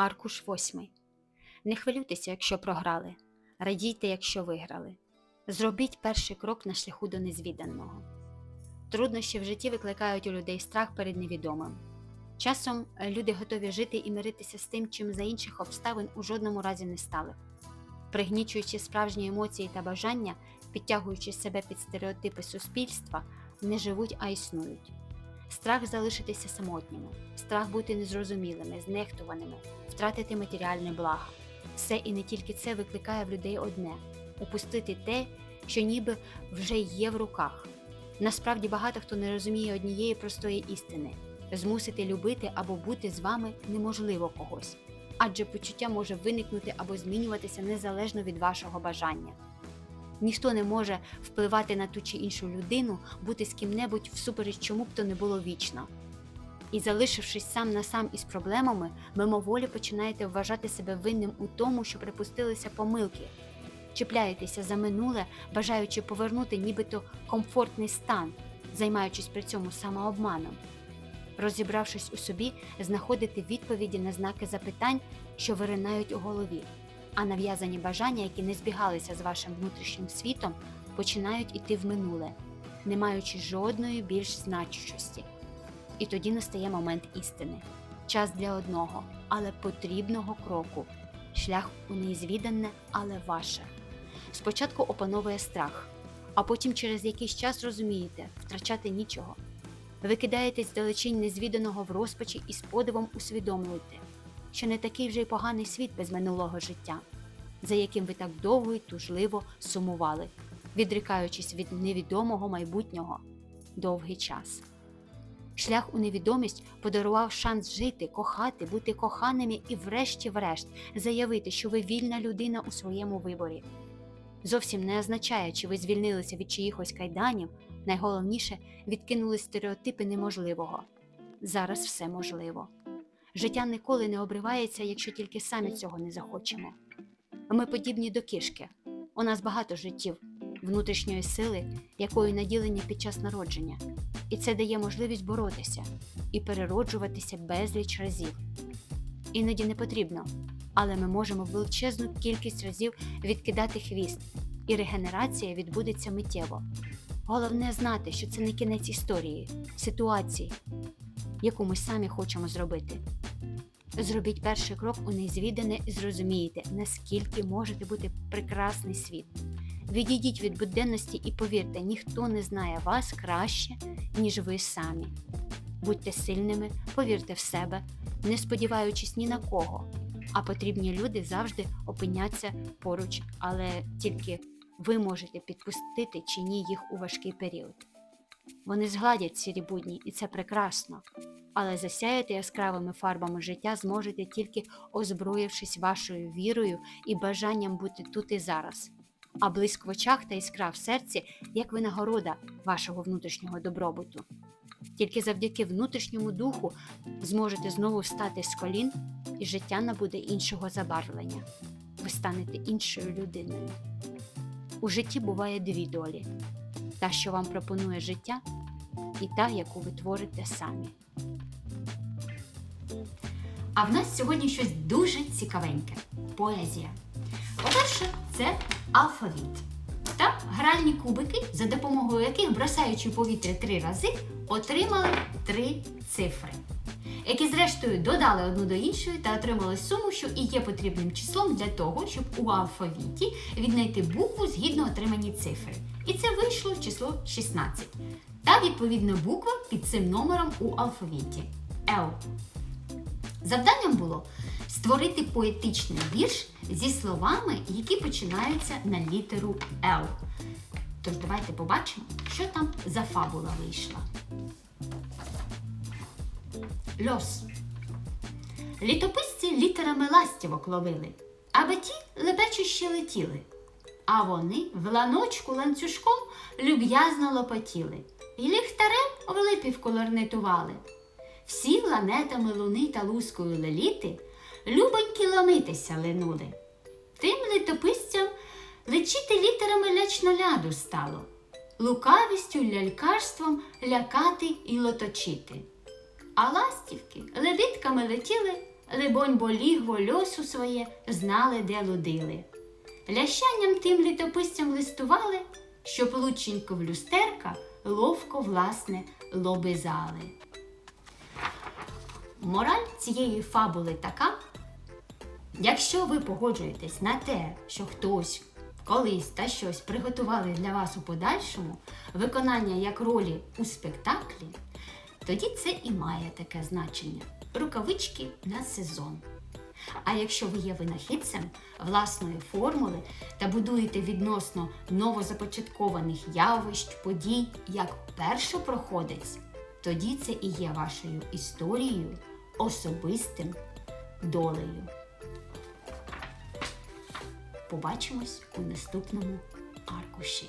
Аркуш 8. Не хвилюйтеся, якщо програли. Радійте, якщо виграли. Зробіть перший крок на шляху до незвіданого. Труднощі в житті викликають у людей страх перед невідомим. Часом е, люди готові жити і миритися з тим, чим за інших обставин у жодному разі не стали. Пригнічуючи справжні емоції та бажання, підтягуючи себе під стереотипи суспільства, не живуть, а існують. Страх залишитися самотніми, страх бути незрозумілими, знехтуваними, втратити матеріальне благо. Все і не тільки це викликає в людей одне упустити те, що ніби вже є в руках. Насправді багато хто не розуміє однієї простої істини змусити любити або бути з вами неможливо когось, адже почуття може виникнути або змінюватися незалежно від вашого бажання. Ніхто не може впливати на ту чи іншу людину, бути з ким-небудь всупереч чому б то не було вічно. І залишившись сам на сам із проблемами, мимоволі починаєте вважати себе винним у тому, що припустилися помилки, чіпляєтеся за минуле, бажаючи повернути нібито комфортний стан, займаючись при цьому самообманом. Розібравшись у собі, знаходите відповіді на знаки запитань, що виринають у голові, а нав'язані бажання, які не збігалися з вашим внутрішнім світом, починають іти в минуле, не маючи жодної більш значущості. І тоді настає момент істини. Час для одного, але потрібного кроку. Шлях у неізвідане, але ваше. Спочатку опановує страх, а потім через якийсь час розумієте, втрачати нічого. Ви кидаєтесь далечінь незвіданого в розпачі і з подивом усвідомлюєте, що не такий вже й поганий світ без минулого життя, за яким ви так довго й тужливо сумували, відрікаючись від невідомого майбутнього довгий час. Шлях у невідомість подарував шанс жити, кохати, бути коханими і, врешті-врешт, заявити, що ви вільна людина у своєму виборі. Зовсім не означає, чи ви звільнилися від чиїхось кайданів, найголовніше відкинули стереотипи неможливого. Зараз все можливо. Життя ніколи не обривається, якщо тільки самі цього не захочемо. Ми подібні до кішки. У нас багато життів, внутрішньої сили, якою наділені під час народження, і це дає можливість боротися і перероджуватися безліч разів. Іноді не потрібно, але ми можемо величезну кількість разів відкидати хвіст, і регенерація відбудеться миттєво. Головне знати, що це не кінець історії, ситуації, яку ми самі хочемо зробити. Зробіть перший крок у незвідане і зрозумієте, наскільки може бути прекрасний світ. Відійдіть від буденності і повірте, ніхто не знає вас краще, ніж ви самі. Будьте сильними, повірте в себе, не сподіваючись ні на кого. А потрібні люди завжди опиняться поруч, але тільки ви можете підпустити чи ні їх у важкий період. Вони згладять сірі будні, і це прекрасно, але засяяти яскравими фарбами життя зможете тільки озброївшись вашою вірою і бажанням бути тут і зараз. А блиск в очах та іскра в серці як винагорода вашого внутрішнього добробуту. Тільки завдяки внутрішньому духу зможете знову встати з колін, і життя набуде іншого забарвлення. Ви станете іншою людиною. У житті буває дві долі: та, що вам пропонує життя, і та, яку ви творите самі. А в нас сьогодні щось дуже цікавеньке поезія. По-перше, це алфавіт та гральні кубики, за допомогою яких, бросаючи повітря три рази, отримали три цифри, які, зрештою, додали одну до іншої та отримали суму, що і є потрібним числом для того, щоб у алфавіті віднайти букву згідно отримані цифри. І це вийшло число 16. Та відповідна буква під цим номером у алфавіті Л. Завданням було створити поетичний вірш зі словами, які починаються на літеру Л. Тож давайте побачимо, що там за фабула вийшла. Льос. Літописці літерами ластівок ловили, аби ті лебечуще летіли. А вони в ланочку ланцюжком люб'язно лопотіли, і ліхтарем в липівку лорнетували. Всі ланетами луни та лускою леліти любоньки ломитися линули. Тим літописцям лечити літерами лячно ляду стало, лукавістю лялькарством лякати і лоточити. А ластівки лебідками летіли, либонь, бо лігво льосу своє знали, де лудили. Лящанням тим літописцям листували, щоб лученько в люстерка ловко, власне, лобизали. Мораль цієї фабули така, якщо ви погоджуєтесь на те, що хтось колись та щось приготували для вас у подальшому, виконання як ролі у спектаклі, тоді це і має таке значення рукавички на сезон. А якщо ви є винахідцем власної формули та будуєте відносно новозапочаткованих явищ, подій як першопроходець, тоді це і є вашою історією, особистим долею. Побачимось у наступному аркуші.